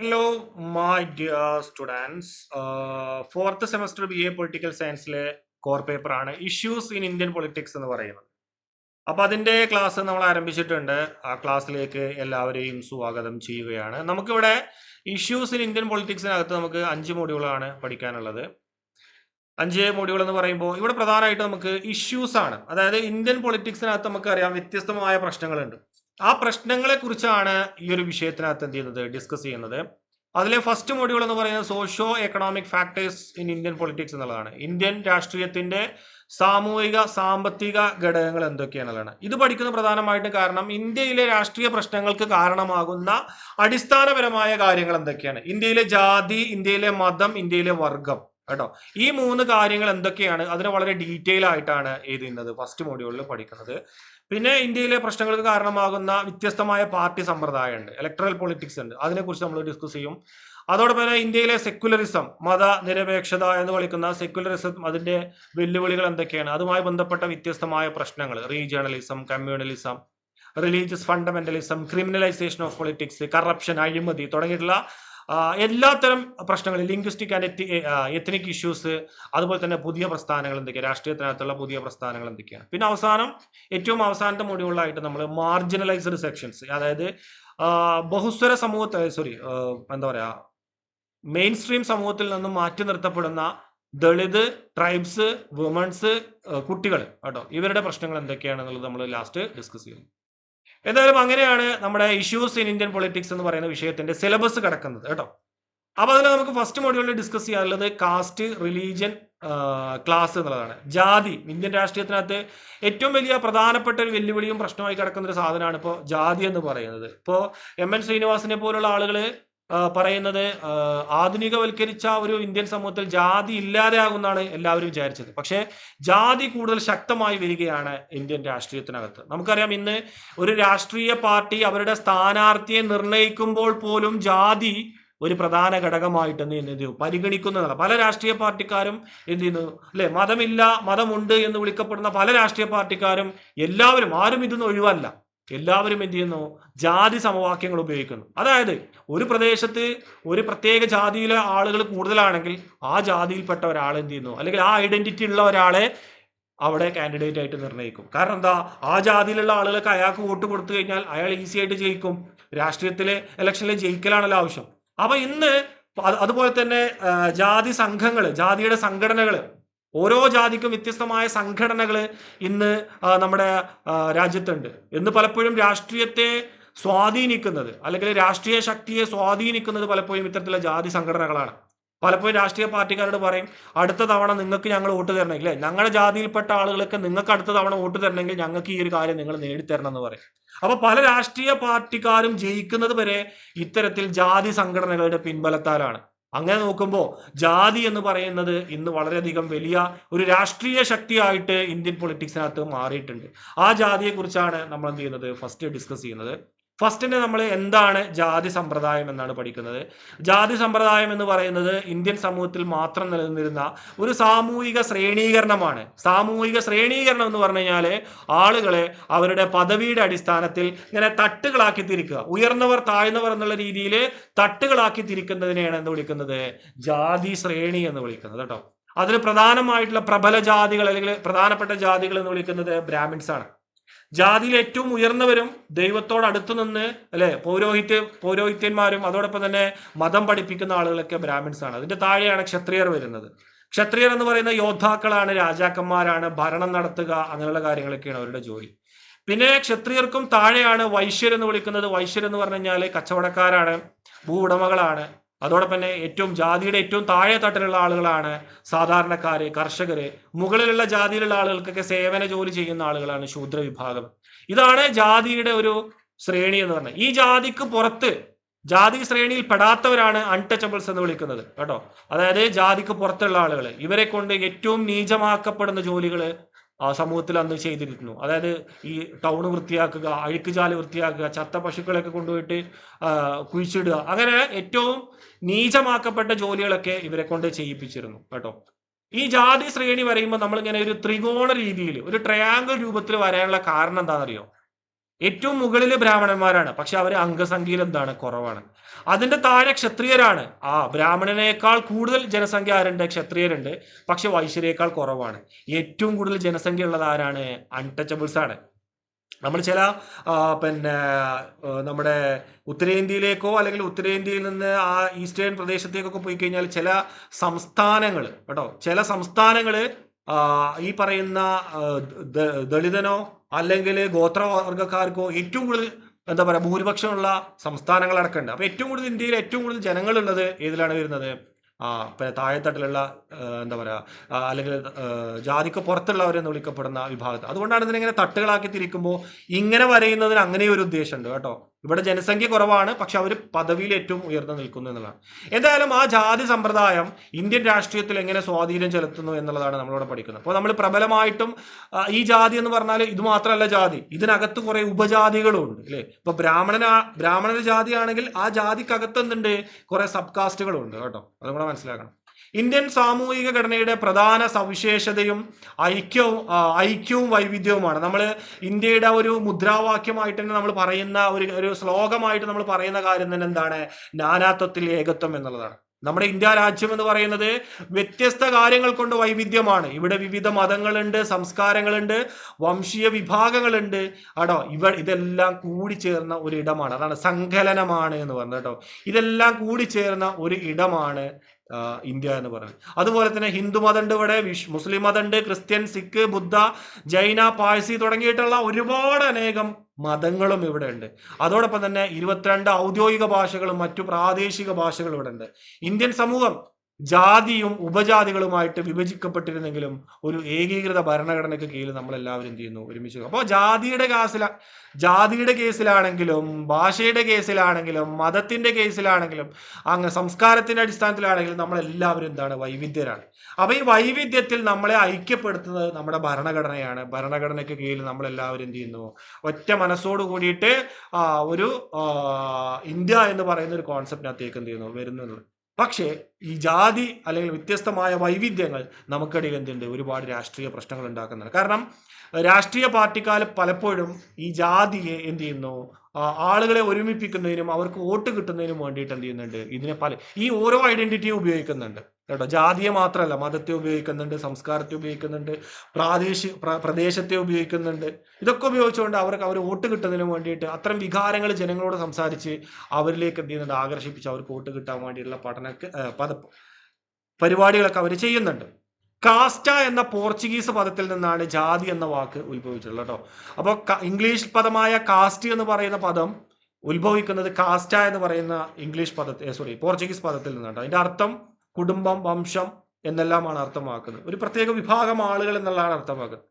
Hello my dear students fourth semester B A political സയൻസിലെ core paper ആണ് issues in Indian politics എന്ന് പറയുന്നത്. അപ്പോൾ അതിന്റെ ക്ലാസ് നമ്മൾ ആരംഭിച്ചിട്ടുണ്ട്. ആ ക്ലാസ്സിലേക്ക് എല്ലാവരെയും സ്വാഗതം ചെയ്യുകയാണ്. നമുക്കിവിടെ ഇഷ്യൂസ് ഇൻ ഇന്ത്യൻ പൊളിറ്റിക്സിനകത്ത് നമുക്ക് അഞ്ച് മോഡ്യൂളാണ് പഠിക്കാനുള്ളത്. അഞ്ച് മോഡ്യൂൾ എന്ന് പറയുമ്പോൾ ഇവിടെ പ്രധാനമായിട്ട് നമുക്ക് ഇഷ്യൂസ് ആണ്. അതായത് ഇന്ത്യൻ പൊളിറ്റിക്സിനകത്ത് നമുക്കറിയാം വ്യത്യസ്തമായ പ്രശ്നങ്ങളുണ്ട്. ആ പ്രശ്നങ്ങളെ കുറിച്ചാണ് ഈ ഒരു വിഷയത്തിനകത്ത് എന്ത് ചെയ്യുന്നത്? ഡിസ്കസ് ചെയ്യുന്നത്. അതിലെ ഫസ്റ്റ് മോഡ്യൂൾ എന്ന് പറയുന്നത് socio economic factors in Indian politics എന്നുള്ളതാണ്. ഇന്ത്യൻ രാഷ്ട്രീയത്തിന്റെ സാമൂഹിക സാമ്പത്തിക ഘടകങ്ങൾ എന്തൊക്കെയാണെന്നുള്ളതാണ് ഇത് പഠിക്കുന്ന പ്രധാനമായിട്ടും കാരണം ഇന്ത്യയിലെ രാഷ്ട്രീയ പ്രശ്നങ്ങൾക്ക് കാരണമാകുന്ന അടിസ്ഥാനപരമായ കാര്യങ്ങൾ എന്തൊക്കെയാണ്? ഇന്ത്യയിലെ ജാതി ഇന്ത്യയിലെ മതം ഇന്ത്യയിലെ വർഗം. കേട്ടോ? ഈ മൂന്ന് കാര്യങ്ങൾ എന്തൊക്കെയാണ്? അതിനെ വളരെ ഡീറ്റെയിൽ ആയിട്ടാണ് എഴുതുന്നത് ഫസ്റ്റ് മോഡ്യൂളിൽ പഠിക്കുന്നത്. പിന്നെ ഇന്ത്യയിലെ പ്രശ്നങ്ങൾക്ക് കാരണമാകുന്ന വ്യത്യസ്തമായ പാർട്ടി സമ്പ്രദായമുണ്ട്. ഇലക്ട്രൽ പൊളിറ്റിക്സ് ഉണ്ട്. അതിനെക്കുറിച്ച് നമ്മൾ ഡിസ്കസ് ചെയ്യും. അതോടൊപ്പം തന്നെ ഇന്ത്യയിലെ സെക്യുലറിസം മത നിരപേക്ഷത എന്ന് വിളിക്കുന്ന സെക്യുലറിസം അതിന്റെ വെല്ലുവിളികൾ എന്തൊക്കെയാണ്? അതുമായി ബന്ധപ്പെട്ട വ്യത്യസ്തമായ പ്രശ്നങ്ങൾ. Regionalism communalism religious fundamentalism criminalisation of politics corruption അഴിമതി തുടങ്ങിയിട്ടുള്ള എല്ലാത്തരം പ്രശ്നങ്ങൾ ലിംഗ്വിസ്റ്റിക് ആൻഡ് എത്തി എത്തനിക് ഇഷ്യൂസ് അതുപോലെ തന്നെ പുതിയ പ്രസ്ഥാനങ്ങൾ എന്തൊക്കെയാണ് രാഷ്ട്രീയത്തിനകത്തുള്ള പുതിയ പ്രസ്ഥാനങ്ങൾ എന്തൊക്കെയാണ് പിന്നെ അവസാനം ഏറ്റവും അവസാനത്തെ മൊഡ്യൂളായിട്ട് നമ്മൾ മാർജിനലൈസ്ഡ് സെക്ഷൻസ് അതായത് ബഹുസ്വര സമൂഹത്തെ സോറി എന്താ പറയുക മെയിൻ സ്ട്രീം സമൂഹത്തിൽ നിന്നും മാറ്റി നിർത്തപ്പെടുന്ന ദളിത് ട്രൈബ്സ് വുമൺസ് കുട്ടികൾ കേട്ടോ. ഇവരുടെ പ്രശ്നങ്ങൾ എന്തൊക്കെയാണെന്നുള്ളത് നമ്മൾ ലാസ്റ്റ് ഡിസ്കസ് ചെയ്യും എന്തായാലും അങ്ങനെയാണ് നമ്മുടെ ഇഷ്യൂസ് ഇൻ ഇന്ത്യൻ പൊളിറ്റിക്സ് എന്ന് പറയുന്ന വിഷയത്തിന്റെ സിലബസ് കിടക്കുന്നത് കേട്ടോ. അപ്പൊ അതിൽ നമുക്ക് ഫസ്റ്റ് മോഡ്യൂളിൽ ഡിസ്കസ് ചെയ്യാനുള്ളത് കാസ്റ്റ് റിലീജിയൻ ക്ലാസ് എന്നുള്ളതാണ്. ജാതി ഇന്ത്യൻ രാഷ്ട്രീയത്തിനകത്ത് ഏറ്റവും വലിയ പ്രധാനപ്പെട്ട ഒരു വെല്ലുവിളിയും പ്രശ്നമായി കിടക്കുന്ന ഒരു സാധനമാണ് ഇപ്പോൾ ജാതി എന്ന് പറയുന്നത്. ഇപ്പോൾ എം എൻ ശ്രീനിവാസിനെ പോലുള്ള ആളുകൾ പറയുന്നത് ആധുനികവൽക്കരിച്ച ഒരു ഇന്ത്യൻ സമൂഹത്തിൽ ജാതി ഇല്ലാതെയാകുന്നാണ് എല്ലാവരും വിചാരിച്ചത്. പക്ഷേ ജാതി കൂടുതൽ ശക്തമായി വരികയാണ് ഇന്ത്യൻ രാഷ്ട്രീയത്തിനകത്ത്. നമുക്കറിയാം ഇന്ന് ഒരു രാഷ്ട്രീയ പാർട്ടി അവരുടെ സ്ഥാനാർത്ഥിയെ നിർണയിക്കുമ്പോൾ പോലും ജാതി ഒരു പ്രധാന ഘടകമായിട്ട് എന്ത് ചെയ്യുന്നത് പരിഗണിക്കുന്നതാണ്. പല രാഷ്ട്രീയ പാർട്ടിക്കാരും എന്ത് ചെയ്യുന്നു? അല്ലെ മതമില്ല മതമുണ്ട് എന്ന് വിളിക്കപ്പെടുന്ന പല രാഷ്ട്രീയ പാർട്ടിക്കാരും എല്ലാവരും ആരും ഇതൊന്നും ഒഴിവല്ല എല്ലാവരും എന്ത് ചെയ്യുന്നു? ജാതി സമവാക്യങ്ങൾ ഉപയോഗിക്കുന്നു. അതായത് ഒരു പ്രദേശത്ത് ഒരു പ്രത്യേക ജാതിയിലെ ആളുകൾ കൂടുതലാണെങ്കിൽ ആ ജാതിയിൽപ്പെട്ട ഒരാൾ എന്ത് ചെയ്യുന്നു? അല്ലെങ്കിൽ ആ ഐഡന്റിറ്റി ഉള്ള ഒരാളെ അവിടെ കാൻഡിഡേറ്റ് ആയിട്ട് നിർണയിക്കും കാരണം എന്താ? ആ ജാതിയിലുള്ള ആളുകൾക്ക് അയാൾക്ക് വോട്ട് കൊടുത്തു കഴിഞ്ഞാൽ അയാൾ ഈസി ആയിട്ട് ജയിക്കും. രാഷ്ട്രീയത്തിലെ ഇലക്ഷനിലെ ജയിക്കലാണല്ലോ ആവശ്യം. അപ്പൊ ഇന്ന് അതുപോലെ തന്നെ ജാതി സംഘങ്ങൾ ജാതിയുടെ സംഘടനകൾ ഓരോ ജാതിക്കും വ്യത്യസ്തമായ സംഘടനകൾ ഇന്ന് നമ്മുടെ രാജ്യത്തുണ്ട്. എന്ന് പലപ്പോഴും രാഷ്ട്രീയത്തെ സ്വാധീനിക്കുന്നത് അല്ലെങ്കിൽ രാഷ്ട്രീയ ശക്തിയെ സ്വാധീനിക്കുന്നത് പലപ്പോഴും ഇത്തരത്തിലുള്ള ജാതി സംഘടനകളാണ്. പലപ്പോഴും രാഷ്ട്രീയ പാർട്ടിക്കാരോട് പറയും അടുത്ത തവണ നിങ്ങൾക്ക് ഞങ്ങൾ വോട്ട് തരണമെങ്കിൽ ഞങ്ങളുടെ ജാതിയിൽപ്പെട്ട ആളുകൾക്ക് നിങ്ങൾക്ക് അടുത്ത തവണ വോട്ട് തരണമെങ്കിൽ ഞങ്ങൾക്ക് ഈ ഒരു കാര്യം നിങ്ങൾ നേടിത്തരണം എന്ന് പറയും. അപ്പൊ പല രാഷ്ട്രീയ പാർട്ടിക്കാരും ജയിക്കുന്നത് വരെ ഇത്തരത്തിൽ ജാതി സംഘടനകളുടെ പിൻബലത്താലാണ്. അങ്ങനെ നോക്കുമ്പോൾ ജാതി എന്ന് പറയുന്നത് ഇന്ന് വളരെയധികം വലിയ ഒരു രാഷ്ട്രീയ ശക്തിയായിട്ട് ഇന്ത്യൻ പൊളിറ്റിക്സിനകത്ത് മാറിയിട്ടുണ്ട്. ആ ജാതിയെക്കുറിച്ചാണ് നമ്മൾ എന്ത് ചെയ്യുന്നത്? ഫസ്റ്റ് ഡിസ്കസ് ചെയ്യുന്നത്. ഫസ്റ്റിന് നമ്മൾ എന്താണ് ജാതി സമ്പ്രദായം എന്നാണ് പഠിക്കുന്നത്. ജാതി സമ്പ്രദായം എന്ന് പറയുന്നത് ഇന്ത്യൻ സമൂഹത്തിൽ മാത്രം നിലനിന്നിരുന്ന ഒരു സാമൂഹിക ശ്രേണീകരണമാണ്. സാമൂഹിക ശ്രേണീകരണം എന്ന് പറഞ്ഞു കഴിഞ്ഞാൽ ആളുകളെ അവരുടെ പദവിയുടെ അടിസ്ഥാനത്തിൽ ഇങ്ങനെ തട്ടുകളാക്കി തിരിക്കുക. ഉയർന്നവർ താഴ്ന്നവർ എന്നുള്ള രീതിയിൽ തട്ടുകളാക്കി തിരിക്കുന്നതിനെയാണ് എന്ന് വിളിക്കുന്നത്? ജാതി ശ്രേണി എന്ന് വിളിക്കുന്നത് കേട്ടോ. അതിൽ പ്രധാനമായിട്ടുള്ള പ്രബല ജാതികൾ അല്ലെങ്കിൽ പ്രധാനപ്പെട്ട ജാതികൾ എന്ന് വിളിക്കുന്നത് ബ്രാഹ്മിൻസ് ആണ് ജാതിയിൽ ഏറ്റവും ഉയർന്നവരും ദൈവത്തോട് അടുത്തു നിന്ന് അല്ലെ പൗരോഹിത്യ പൗരോഹിത്യന്മാരും അതോടൊപ്പം തന്നെ മതം പഠിപ്പിക്കുന്ന ആളുകളൊക്കെ ബ്രാഹ്മിൻസ് ആണ് അതിന്റെ താഴെയാണ് ക്ഷത്രിയർ വരുന്നത്. ക്ഷത്രിയർ എന്ന് പറയുന്ന യോദ്ധാക്കളാണ് രാജാക്കന്മാരാണ് ഭരണം നടത്തുക അങ്ങനെയുള്ള കാര്യങ്ങളൊക്കെയാണ് അവരുടെ ജോലി. പിന്നെ ക്ഷത്രിയർക്കും താഴെയാണ് വൈശ്യർ എന്ന് വിളിക്കുന്നത്. വൈശ്യർ എന്ന് പറഞ്ഞു കഴിഞ്ഞാൽ കച്ചവടക്കാരാണ് ഭൂ ഉടമകളാണ് അതോടൊപ്പം തന്നെ ഏറ്റവും ജാതിയുടെ ഏറ്റവും താഴെ തട്ടിലുള്ള ആളുകളാണ് സാധാരണക്കാര് കർഷകര്. മുകളിലുള്ള ജാതിയിലുള്ള ആളുകൾക്കൊക്കെ സേവന ജോലി ചെയ്യുന്ന ആളുകളാണ് ശൂദ്ര വിഭാഗം ഇതാണ് ജാതിയുടെ ഒരു ശ്രേണി എന്ന് പറഞ്ഞത് ഈ ജാതിക്ക് പുറത്ത് ജാതി ശ്രേണിയിൽ പെടാത്തവരാണ് അൺടച്ചബിൾസ് എന്ന് വിളിക്കുന്നത്. കേട്ടോ? അതായത് ജാതിക്ക് പുറത്തുള്ള ആളുകൾ ഇവരെ കൊണ്ട് ഏറ്റവും നീചമാക്കപ്പെടുന്ന ജോലികൾ സമൂഹത്തിൽ അന്ന് ചെയ്തിരുന്നു. അതായത് ഈ ടൗൺ വൃത്തിയാക്കുക അഴുക്കുചാൽ വൃത്തിയാക്കുക ചത്ത പശുക്കളൊക്കെ കൊണ്ടുപോയിട്ട് ആ, കുഴിച്ചിടുക. അങ്ങനെ ഏറ്റവും നീചമാക്കപ്പെട്ട ജോലികളൊക്കെ ഇവരെ കൊണ്ട് ചെയ്യിപ്പിച്ചിരുന്നു കേട്ടോ. ഈ ജാതി ശ്രേണി വരയുമ്പോൾ നമ്മളിങ്ങനെ ഒരു ത്രികോണ രീതിയിൽ ഒരു ട്രയാങ്കിൾ രൂപത്തിൽ വരാനുള്ള കാരണം എന്താണെന്നറിയോ? ഏറ്റവും മുകളിൽ ബ്രാഹ്മണന്മാരാണ്. പക്ഷെ അവർ അംഗസംഖ്യയിൽ എന്താണ്? കുറവാണ്. അതിന്റെ താഴെ ക്ഷത്രിയരാണ്. ആ ബ്രാഹ്മണനേക്കാൾ കൂടുതൽ ജനസംഖ്യ ആരുണ്ട്? ക്ഷത്രിയരുണ്ട്. പക്ഷെ വൈശ്യരേക്കാൾ കുറവാണ്. ഏറ്റവും കൂടുതൽ ജനസംഖ്യ ഉള്ളത് ആരാണ്? അൺടച്ചബിൾസ് ആണ്. നമ്മൾ ചില പിന്നെ നമ്മുടെ ഉത്തരേന്ത്യയിലേക്കോ അല്ലെങ്കിൽ ഉത്തരേന്ത്യയിൽ നിന്ന് ആ ഈസ്റ്റേൺ പ്രദേശത്തേക്കൊക്കെ പോയി കഴിഞ്ഞാൽ ചില സംസ്ഥാനങ്ങൾ കേട്ടോ ചില സംസ്ഥാനങ്ങൾ ഈ പറയുന്ന ദളിതനോ അല്ലെങ്കിൽ ഗോത്രവർഗക്കാർക്കോ ഏറ്റവും കൂടുതൽ എന്താ പറയുക ഭൂരിപക്ഷമുള്ള സംസ്ഥാനങ്ങളടക്കമുണ്ട്. അപ്പൊ ഏറ്റവും കൂടുതൽ ഇന്ത്യയിൽ ഏറ്റവും കൂടുതൽ ജനങ്ങളുള്ളത് ഏതിലാണ് വരുന്നത്? ആ പിന്നെ താഴെത്തട്ടിലുള്ള എന്താ പറയുക അല്ലെങ്കിൽ ജാതിക്ക് പുറത്തുള്ളവരെന്ന് വിളിക്കപ്പെടുന്ന വിഭാഗത്തിൽ. അതുകൊണ്ടാണ് ഇതിനെ ഇങ്ങനെ തട്ടുകളാക്കി തിരിക്കുമ്പോൾ ഇങ്ങനെ വരയുന്നതിന് അങ്ങനെ ഒരു ഉദ്ദേശമുണ്ട് കേട്ടോ. ഇവിടെ ജനസംഖ്യ കുറവാണ് പക്ഷെ അവർ പദവിയിൽ ഏറ്റവും ഉയർന്നു നിൽക്കുന്നു എന്നുള്ളതാണ്. എന്തായാലും ആ ജാതി സമ്പ്രദായം ഇന്ത്യൻ രാഷ്ട്രീയത്തിൽ എങ്ങനെ സ്വാധീനം ചെലുത്തുന്നു എന്നുള്ളതാണ് നമ്മളിവിടെ പഠിക്കുന്നത്. അപ്പോൾ നമ്മൾ പ്രബലമായിട്ടും ഈ ജാതി എന്ന് പറഞ്ഞാൽ ഇത് മാത്രമല്ല ജാതി ഇതിനകത്ത് കുറേ ഉപജാതികളും ഉണ്ട് അല്ലേ? ഇപ്പൊ ബ്രാഹ്മണന ബ്രാഹ്മണ ജാതിയാണെങ്കിൽ ആ ജാതിക്കകത്ത് എന്തുണ്ട്? കുറെ സബ് കാസ്റ്റുകളുണ്ട് കേട്ടോ. അതും കൂടെ മനസ്സിലാക്കണം. ഇന്ത്യൻ സാമൂഹിക ഘടനയുടെ പ്രധാന സവിശേഷതയും ഐക്യവും ഐക്യവും വൈവിധ്യവുമാണ്. നമ്മൾ ഇന്ത്യയുടെ ഒരു മുദ്രാവാക്യമായിട്ട് തന്നെ നമ്മൾ പറയുന്ന ഒരു ഒരു ശ്ലോകമായിട്ട് നമ്മൾ പറയുന്ന കാര്യം തന്നെ എന്താണ്? നാനാത്വത്തിൽ ഏകത്വം എന്നുള്ളതാണ്. നമ്മുടെ ഇന്ത്യ രാജ്യം എന്ന് പറയുന്നത് വ്യത്യസ്ത കാര്യങ്ങൾ കൊണ്ട് വൈവിധ്യമാണ്. ഇവിടെ വിവിധ മതങ്ങളുണ്ട് സംസ്കാരങ്ങളുണ്ട് വംശീയ വിഭാഗങ്ങളുണ്ട്. ആടോ ഇവ ഇതെല്ലാം കൂടി ചേർന്ന ഒരു ഇടമാണ്. അതാണ് സങ്കലനമാണ് എന്ന് പറഞ്ഞത് കേട്ടോ. ഇതെല്ലാം കൂടി ചേർന്ന ഒരു ഇടമാണ് ഇന്ത്യ എന്ന് പറയുന്നത് അതുപോലെ തന്നെ ഹിന്ദു മതമുണ്ട് ഇവിടെ മുസ്ലിം മതമുണ്ട് ക്രിസ്ത്യൻ സിഖ് ബുദ്ധ ജൈന പാഴ്സി തുടങ്ങിയിട്ടുള്ള ഒരുപാട് അനേകം മതങ്ങളും ഇവിടെ ഉണ്ട്. അതോടൊപ്പം തന്നെ ഇരുപത്തിരണ്ട് ഔദ്യോഗിക ഭാഷകളും മറ്റു പ്രാദേശിക ഭാഷകളും ഇവിടെ ഉണ്ട്. ഇന്ത്യൻ സമൂഹം ജാതിയും ഉപജാതികളുമായിട്ട് വിഭജിക്കപ്പെട്ടിരുന്നെങ്കിലും ഒരു ഏകീകൃത ഭരണഘടനയ്ക്ക് കീഴിൽ നമ്മൾ എല്ലാവരും എന്ത് ചെയ്യുന്നു? ഒരുമിച്ച് അപ്പോൾ ജാതിയുടെ കേസില ജാതിയുടെ കേസിലാണെങ്കിലും ഭാഷയുടെ കേസിലാണെങ്കിലും മതത്തിന്റെ കേസിലാണെങ്കിലും അങ്ങ് സംസ്കാരത്തിന്റെ അടിസ്ഥാനത്തിലാണെങ്കിലും നമ്മൾ എല്ലാവരും എന്താണ്? വൈവിധ്യരാണ്. അപ്പൊ ഈ വൈവിധ്യത്തിൽ നമ്മളെ ഐക്യപ്പെടുത്തുന്നത് നമ്മുടെ ഭരണഘടനയാണ്. ഭരണഘടനയ്ക്ക് കീഴിൽ നമ്മൾ എല്ലാവരും എന്ത് ചെയ്യുന്നു? ഒറ്റ മനസ്സോട് കൂടിയിട്ട് ഒരു ഇന്ത്യ എന്ന് പറയുന്ന ഒരു കോൺസെപ്റ്റിനകത്തേക്ക് എന്ത് ചെയ്യുന്നു? വരുന്നത് പക്ഷേ ഈ ജാതി അല്ലെങ്കിൽ വ്യത്യസ്തമായ വൈവിധ്യങ്ങൾ നമുക്കിടയിൽ എന്തുണ്ട്? ഒരുപാട് രാഷ്ട്രീയ പ്രശ്നങ്ങൾ ഉണ്ടാക്കുന്നുണ്ട്. കാരണം രാഷ്ട്രീയ പാർട്ടിക്കാർ പലപ്പോഴും ഈ ജാതിയെ എന്ത് ചെയ്യുന്നു? ആളുകളെ ഒരുമിപ്പിക്കുന്നതിനും അവർക്ക് വോട്ട് കിട്ടുന്നതിനും വേണ്ടിയിട്ട് എന്ത് ചെയ്യുന്നുണ്ട്? ഇതിനെ പല ഈ ഓരോ ഐഡന്റിറ്റിയും ഉപയോഗിക്കുന്നുണ്ട്. കേട്ടോ. ജാതിയെ മാത്രമല്ല മതത്തെ ഉപയോഗിക്കുന്നുണ്ട് സംസ്കാരത്തെ ഉപയോഗിക്കുന്നുണ്ട് പ്രാദേശിക പ്രദേശത്തെ ഉപയോഗിക്കുന്നുണ്ട്. ഇതൊക്കെ ഉപയോഗിച്ചുകൊണ്ട് അവർക്ക് അവർ വോട്ട് കിട്ടുന്നതിന് വേണ്ടിയിട്ട് അത്തരം വികാരങ്ങൾ ജനങ്ങളോട് സംസാരിച്ച് അവരിലേക്ക് എന്ത് ചെയ്യുന്നുണ്ട്? ആകർഷിപ്പിച്ച് അവർക്ക് വോട്ട് കിട്ടാൻ വേണ്ടിയിട്ടുള്ള പഠന പദ പരിപാടികളൊക്കെ അവർ ചെയ്യുന്നുണ്ട്. കാസ്റ്റ എന്ന പോർച്ചുഗീസ് പദത്തിൽ നിന്നാണ് ജാതി എന്ന വാക്ക് ഉത്ഭവിച്ചിട്ടുള്ളത് കേട്ടോ. അപ്പോൾ ഇംഗ്ലീഷ് പദമായ കാസ്റ്റ് എന്ന് പറയുന്ന പദം ഉത്ഭവിക്കുന്നത് കാസ്റ്റ എന്ന് പറയുന്ന ഇംഗ്ലീഷ് പദത്തെ സോറി പോർച്ചുഗീസ് പദത്തിൽ നിന്നാണ് അതിന്റെ അർത്ഥം കുടുംബം വംശം എന്നെല്ലാമാണ് അർത്ഥമാക്കുന്നത്. ഒരു പ്രത്യേക വിഭാഗം ആളുകൾ എന്നുള്ളതാണ് അർത്ഥമാക്കുന്നത്.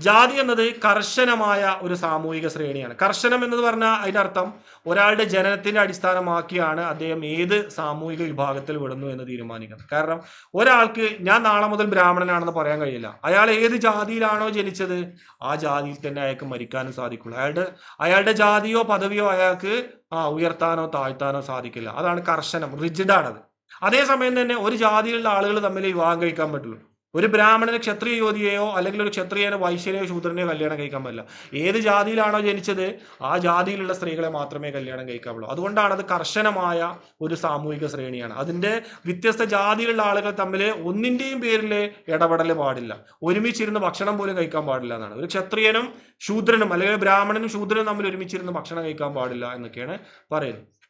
ജാതി എന്നത് കർശനമായ ഒരു സാമൂഹിക ശ്രേണിയാണ്. കർശനം എന്ന് പറഞ്ഞാൽ അതിനർത്ഥം ഒരാളുടെ ജനനത്തിന്റെ അടിസ്ഥാനമാക്കിയാണ് അദ്ദേഹം ഏത് സാമൂഹിക വിഭാഗത്തിൽ വിടുന്നു എന്ന് തീരുമാനിക്കുന്നത്. കാരണം ഒരാൾക്ക് ഞാൻ നാളെ മുതൽ ബ്രാഹ്മണനാണെന്ന് പറയാൻ കഴിയില്ല. അയാൾ ഏത് ജാതിയിലാണോ ജനിച്ചത് ആ ജാതിയിൽ തന്നെ അയാൾക്ക് മരിക്കാനും സാധിക്കുള്ളൂ. അയാളുടെ അയാളുടെ ജാതിയോ പദവിയോ അയാൾക്ക് ആ ഉയർത്താനോ താഴ്ത്താനോ സാധിക്കില്ല. അതാണ് കർശനം റിജിഡാണത്. അതേസമയം തന്നെ ഒരു ജാതിയിലുള്ള ആളുകൾ തമ്മിൽ വിവാഹം കഴിക്കാൻ പറ്റുള്ളൂ. ഒരു ബ്രാഹ്മണന് ക്ഷത്രിയ യോധിയെയോ അല്ലെങ്കിൽ ഒരു ക്ഷത്രിയനെ വൈശ്യനെയോ ശൂദ്രനെയോ കല്യാണം കഴിക്കാൻ പറ്റില്ല. ഏത് ജാതിയിലാണോ ജനിച്ചത് ആ ജാതിയിലുള്ള സ്ത്രീകളെ മാത്രമേ കല്യാണം കഴിക്കാവുള്ളൂ. അതുകൊണ്ടാണ് അത് കർശനമായ ഒരു സാമൂഹിക ശ്രേണിയാണ്. അതിന്റെ വ്യത്യസ്ത ജാതിയിലുള്ള ആളുകൾ തമ്മിൽ ഒന്നിന്റെയും പേരിൽ ഇടപെടൽ പാടില്ല. ഒരുമിച്ചിരുന്ന് ഭക്ഷണം പോലും കഴിക്കാൻ പാടില്ല എന്നാണ്. ഒരു ക്ഷത്രിയനും ശൂദ്രനും അല്ലെങ്കിൽ ബ്രാഹ്മണനും ശൂദ്രനും തമ്മിൽ ഒരുമിച്ചിരുന്ന് ഭക്ഷണം കഴിക്കാൻ പാടില്ല എന്നൊക്കെയാണ് പറയുന്നത്.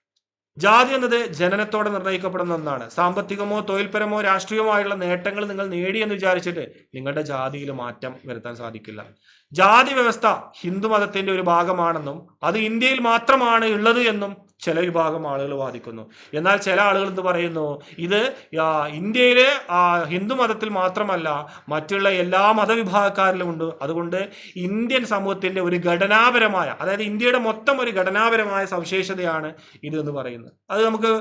ജാതി എന്നത് ജനനത്തോടെ നിർണയിക്കപ്പെടുന്ന ഒന്നാണ്. സാമ്പത്തികമോ തൊഴിൽപരമോ രാഷ്ട്രീയമോ ആയുള്ള നേട്ടങ്ങൾ നിങ്ങൾ നേടിയെന്ന് വിചാരിച്ചിട്ട് നിങ്ങളുടെ ജാതിയിൽ മാറ്റം വരുത്താൻ സാധിക്കില്ല. ജാതി വ്യവസ്ഥ ഹിന്ദു മതത്തിന്റെ ഒരു ഭാഗമാണെന്നും അത് ഇന്ത്യയിൽ മാത്രമാണ് ഉള്ളത് എന്നും ചില വിഭാഗം ആളുകൾ വാദിക്കുന്നു. എന്നാൽ ചില ആളുകൾ എന്ത് പറയുന്നു? ഇത് ഇന്ത്യയിലെ ഹിന്ദു മതത്തിൽ മാത്രമല്ല മറ്റുള്ള എല്ലാ മതവിഭാഗക്കാരിലും ഉണ്ട്. അതുകൊണ്ട് ഇന്ത്യൻ സമൂഹത്തിന്റെ ഒരു ഘടനാപരമായ അതായത് ഇന്ത്യയുടെ മൊത്തം ഒരു ഘടനാപരമായ സവിശേഷതയാണ് ഇത് എന്ന് പറയുന്നത്. അത് നമുക്ക്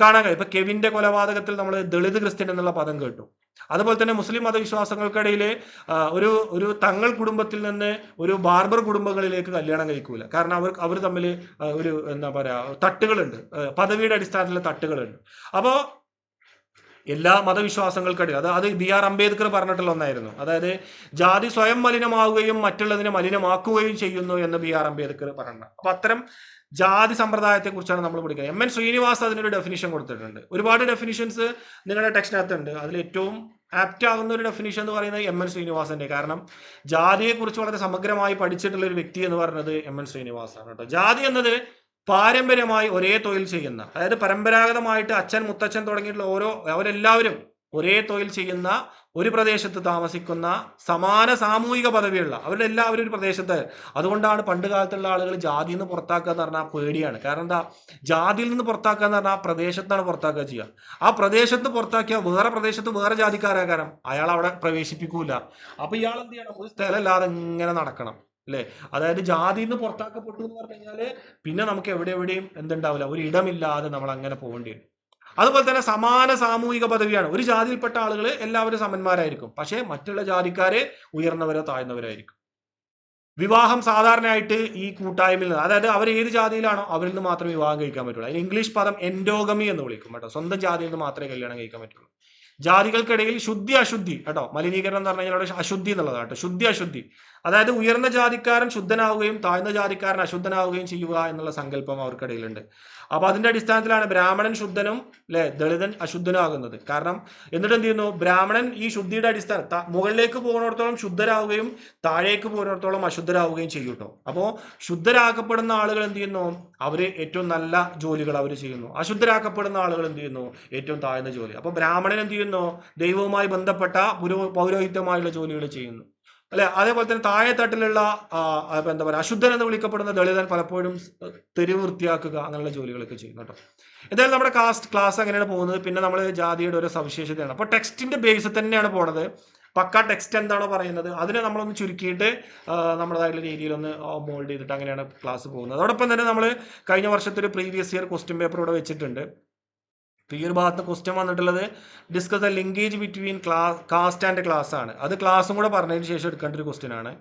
കാണാൻ കഴിയും. ഇപ്പൊ കെവിന്റെ കൊലപാതകത്തിൽ നമ്മൾ ദളിത് ക്രിസ്ത്യൻ എന്നുള്ള പദം കേട്ടു. അതുപോലെ തന്നെ മുസ്ലിം മതവിശ്വാസങ്ങൾക്കിടയിലെ ഒരു ഒരു തങ്ങൾ കുടുംബത്തിൽ നിന്ന് ഒരു ബാർബർ കുടുംബങ്ങളിലേക്ക് കല്യാണം കഴിക്കൂല. കാരണം അവർ അവർ തമ്മിൽ ഒരു എന്താ പറയാ തട്ടുകളുണ്ട്. പദവിയുടെ അടിസ്ഥാനത്തിലുള്ള തട്ടുകളുണ്ട്. അപ്പോൾ എല്ലാ മതവിശ്വാസങ്ങൾക്കിടയിൽ അത് അത് ബി ആർ അംബേദ്കർ പറഞ്ഞിട്ടുള്ള ഒന്നായിരുന്നു. അതായത് ജാതി സ്വയം മലിനമാവുകയും മറ്റുള്ളതിനെ മലിനമാക്കുകയും ചെയ്യുന്നു എന്ന് ബി ആർ അംബേദ്കർ പറഞ്ഞിട്ടുണ്ട് അപ്പൊ അത്തരം ജാതി സമ്പ്രദായത്തെ കുറിച്ചാണ് നമ്മൾ പഠിക്കുന്നത്. എം എൻ ശ്രീനിവാസ് അതിനൊരു ഡെഫിനിഷൻ കൊടുത്തിട്ടുണ്ട്. ഒരുപാട് ഡെഫിനിഷൻസ് നിങ്ങളുടെ ടെക്സ്റ്റിനകത്തുണ്ട് അതിൽ ഏറ്റവും ആപ്റ്റ് ആകുന്ന ഒരു ഡെഫിനിഷൻ എന്ന് പറയുന്നത് എം എൻ ശ്രീനിവാസന്റെ. കാരണം ജാതിയെക്കുറിച്ച് വളരെ സമഗ്രമായി പഠിച്ചിട്ടുള്ള ഒരു വ്യക്തി എന്ന് പറയുന്നത് എം എൻ ശ്രീനിവാസാണ് കേട്ടോ. ജാതി എന്നത് പാരമ്പര്യമായി ഒരേ തൊഴിൽ ചെയ്യുന്ന അതായത് പരമ്പരാഗതമായിട്ട് അച്ഛൻ മുത്തച്ഛൻ തുടങ്ങിയിട്ടുള്ള ഓരോ അവരെല്ലാവരും ഒരേ തൊഴിൽ ചെയ്യുന്ന ഒരു പ്രദേശത്ത് താമസിക്കുന്ന സമാന സാമൂഹിക പദവിയുള്ള അവരുടെ എല്ലാവരും ഒരു പ്രദേശത്ത്. അതുകൊണ്ടാണ് പണ്ട് കാലത്തുള്ള ആളുകൾ ജാതിയിൽ നിന്ന് പുറത്താക്കുക എന്ന് പറഞ്ഞാൽ പേടിയാണ്. കാരണം എന്താ? ജാതിയിൽ നിന്ന് പുറത്താക്കുക എന്ന് പറഞ്ഞാൽ ആ പ്രദേശത്താണ് പുറത്താക്കുക ചെയ്യുക. ആ പ്രദേശത്ത് പുറത്താക്കിയ വേറെ പ്രദേശത്ത് വേറെ ജാതിക്കാരായ കാരണം അയാൾ അവിടെ പ്രവേശിപ്പിക്കൂല. അപ്പൊ ഇയാൾ എന്ത് ചെയ്യണം? ഒരു സ്ഥലമില്ലാതെ ഇങ്ങനെ നടക്കണം അല്ലെ? അതായത് ജാതിയിൽ നിന്ന് പുറത്താക്കപ്പെട്ടു എന്ന് പറഞ്ഞു കഴിഞ്ഞാൽ പിന്നെ നമുക്ക് എവിടെ എവിടെയും എന്തുണ്ടാവില്ല. ഒരു ഇടമില്ലാതെ നമ്മൾ അങ്ങനെ പോകേണ്ടി വരും. അതുപോലെ തന്നെ സമാന സാമൂഹിക പദവിയാണ്. ഒരു ജാതിയിൽപ്പെട്ട ആളുകൾ എല്ലാവരും സമന്മാരായിരിക്കും. പക്ഷേ മറ്റുള്ള ജാതിക്കാരെ ഉയർന്നവരോ താഴ്ന്നവരോ ആയിരിക്കും. വിവാഹം സാധാരണയായിട്ട് ഈ കൂട്ടായ്മയിൽ നിന്ന് അതായത് അവർ ഏത് ജാതിയിലാണോ അവരിൽ നിന്ന് മാത്രമേ വിവാഹം കഴിക്കാൻ പറ്റുള്ളൂ. അതിന് ഇംഗ്ലീഷ് പദം എൻഡോഗമി എന്ന് വിളിക്കും കേട്ടോ. സ്വന്തം ജാതിയിൽ നിന്ന് മാത്രമേ കല്യാണം കഴിക്കാൻ പറ്റുള്ളൂ. ജാതികൾക്കിടയിൽ ശുദ്ധി അശുദ്ധി കേട്ടോ. മലിനീകരണം എന്ന് പറഞ്ഞാൽ അവിടെ അശുദ്ധി എന്നുള്ളതാണ് കേട്ടോ. ശുദ്ധി അശുദ്ധി. അതായത് ഉയർന്ന ജാതിക്കാരൻ ശുദ്ധനാവുകയും താഴ്ന്ന ജാതിക്കാരൻ അശുദ്ധനാവുകയും ചെയ്യുക എന്നുള്ള സങ്കല്പം അവർക്കിടയിലുണ്ട്. അപ്പൊ അതിന്റെ അടിസ്ഥാനത്തിലാണ് ബ്രാഹ്മണൻ ശുദ്ധനും അല്ലെ ദളിതൻ അശുദ്ധനാകുന്നത് കാരണം എന്നിട്ട് എന്ത് ചെയ്യുന്നു? ബ്രാഹ്മണൻ ഈ ശുദ്ധിയുടെ അടിസ്ഥാന മുകളിലേക്ക് പോകുന്നിടത്തോളം ശുദ്ധരാവുകയും താഴേക്ക് പോകുന്നിടത്തോളം അശുദ്ധരാവുകയും ചെയ്യും കേട്ടോ അപ്പോ ശുദ്ധരാക്കപ്പെടുന്ന ആളുകൾ എന്ത് ചെയ്യുന്നു? അവർ ഏറ്റവും നല്ല ജോലികൾ അവർ ചെയ്യുന്നു. അശുദ്ധരാക്കപ്പെടുന്ന ആളുകൾ എന്ത് ചെയ്യുന്നു? ഏറ്റവും താഴ്ന്ന ജോലി. അപ്പോൾ ബ്രാഹ്മണൻ എന്ത് ചെയ്യുന്നു? ദൈവവുമായി ബന്ധപ്പെട്ട പുരോ പൗരോഹിത്യമായുള്ള ജോലികൾ ചെയ്യുന്നു. അല്ലെ? അതേപോലെ തന്നെ താഴെ തട്ടിലുള്ള എന്താ പറയുക അശുദ്ധൻ എന്ന് വിളിക്കപ്പെടുന്ന ദളിതൻ പലപ്പോഴും തെരുവ് വൃത്തിയാക്കുക അങ്ങനെയുള്ള ജോലികളൊക്കെ ചെയ്യുന്നു കേട്ടോ. എന്തായാലും നമ്മുടെ കാസ്റ്റ് ക്ലാസ് അങ്ങനെയാണ് പോകുന്നത്. പിന്നെ നമ്മൾ ജാതിയുടെ ഒരു സവിശേഷതയാണ്. അപ്പോൾ ടെക്സ്റ്റിന്റെ ബേസ് തന്നെയാണ് പോണത്. പക്ക ടെക്സ്റ്റ് എന്താണോ പറയുന്നത് അതിനെ നമ്മളൊന്ന് ചുരുക്കിയിട്ട് നമ്മുടേതായിട്ടുള്ള രീതിയിൽ ഒന്ന് മോൾഡ് ചെയ്തിട്ട് അങ്ങനെയാണ് ക്ലാസ് പോകുന്നത്. അതോടൊപ്പം തന്നെ നമ്മൾ കഴിഞ്ഞ വർഷത്തെ ഒരു പ്രീവിയസ് ഇയർ ക്വസ്റ്റ്യൻ പേപ്പർ ഇവിടെ വെച്ചിട്ടുണ്ട്. ഈ ഒരു ഭാഗത്ത് ക്വസ്റ്റ്യൻ വന്നിട്ടുള്ളത് discuss the linkage between class caste and class ആണ്. അത് ക്ലാസ്സും കൂടെ പറഞ്ഞതിന് ശേഷം എടുക്കേണ്ട ഒരു ക്വസ്റ്റ്യൻ ആണ്.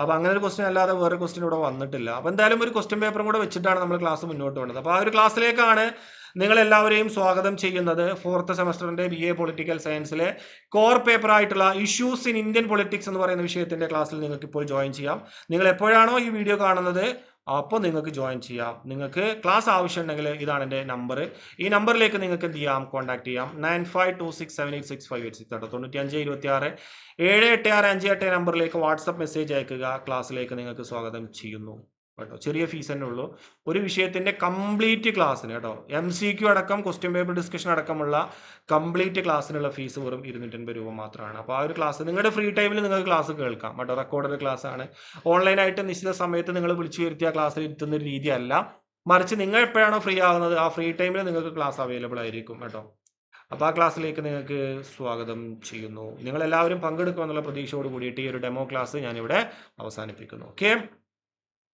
അപ്പോൾ അങ്ങനെ ഒരു ക്വസ്റ്റ്യൻ അല്ലാതെ വേറെ ക്വസ്റ്റ്യൻ ഇവിടെ വന്നിട്ടില്ല. അപ്പോൾ എന്തായാലും ഒരു ക്വസ്റ്റ്യൻ പേപ്പറും കൂടെ വെച്ചിട്ടാണ് നമ്മൾ ക്ലാസ് മുന്നോട്ട് പോകുന്നത് അപ്പോൾ ആ ഒരു ക്ലാസ്സിലേക്കാണ് നിങ്ങൾ എല്ലാവരെയും സ്വാഗതം ചെയ്യുന്നത് ഫോർത്ത് സെമസ്റ്ററിന്റെ ബി എ പൊളിറ്റിക്കൽ സയൻസിലെ കോർ പേപ്പർ ആയിട്ടുള്ള ഇഷ്യൂസ് ഇൻ ഇന്ത്യൻ പൊളിറ്റിക്സ് എന്ന് പറയുന്ന വിഷയത്തിന്റെ ക്ലാസ്സിൽ നിങ്ങൾക്ക് ഇപ്പോൾ ജോയിൻ ചെയ്യാം. നിങ്ങൾ എപ്പോഴാണോ ഈ വീഡിയോ കാണുന്നത് അപ്പോൾ നിങ്ങൾക്ക് ജോയിൻ ചെയ്യാം. നിങ്ങൾക്ക് ക്ലാസ് ആവശ്യമുണ്ടെങ്കിൽ ഇതാണ് എന്റെ നമ്പർ ഈ നമ്പറിലേക്ക് നിങ്ങൾക്ക് എന്ത് ചെയ്യാം? കോൺടാക്ട് ചെയ്യാം. Nine five two six seven eight six five eight six ആട്ടോ. തൊണ്ണൂറ്റി അഞ്ച് ഇരുപത്തി ആറ് ഏഴ് എട്ട് ആറ് അഞ്ച് എട്ട് നമ്പറിലേക്ക് വാട്സപ്പ് മെസ്സേജ് അയക്കുക. ക്ലാസ്സിലേക്ക് നിങ്ങൾക്ക് സ്വാഗതം ചെയ്യുന്നു. കേട്ടോ. ചെറിയ ഫീസ് തന്നെ ഉള്ളൂ. ഒരു വിഷയത്തിന്റെ കംപ്ലീറ്റ് ക്ലാസ്സിന് കേട്ടോ. എം സി ക്യു അടക്കം ക്വസ്റ്റ്യൻ പേപ്പർ ഡിസ്കഷൻ അടക്കമുള്ള കംപ്ലീറ്റ് ക്ലാസ്സിനുള്ള ഫീസ് വെറും ഇരുന്നൂറ്റൻപത് രൂപ മാത്രമാണ്. അപ്പോൾ ആ ഒരു ക്ലാസ് നിങ്ങളുടെ ഫ്രീ ടൈമിൽ നിങ്ങൾക്ക് ക്ലാസ് കേൾക്കാം. കേട്ടോ റെക്കോർഡഡ് ക്ലാസ് ആണ്. ഓൺലൈനായിട്ട് നിശ്ചിത സമയത്ത് നിങ്ങൾ വിളിച്ചു വരുത്തിയ ക്ലാസ്സിൽ ഇരുത്തുന്ന ഒരു രീതിയല്ല. മറിച്ച് നിങ്ങൾ എപ്പോഴാണോ ഫ്രീ ആകുന്നത് ആ ഫ്രീ ടൈമിൽ നിങ്ങൾക്ക് ക്ലാസ് അവൈലബിൾ ആയിരിക്കും കേട്ടോ. അപ്പോൾ ആ ക്ലാസ്സിലേക്ക് നിങ്ങൾക്ക് സ്വാഗതം ചെയ്യുന്നു. നിങ്ങൾ എല്ലാവരും പങ്കെടുക്കുമെന്നുള്ള പ്രതീക്ഷയോട് കൂടിയിട്ട് ഈ ഒരു ഡെമോ ക്ലാസ് ഞാനിവിടെ അവസാനിപ്പിക്കുന്നു. ഓക്കെ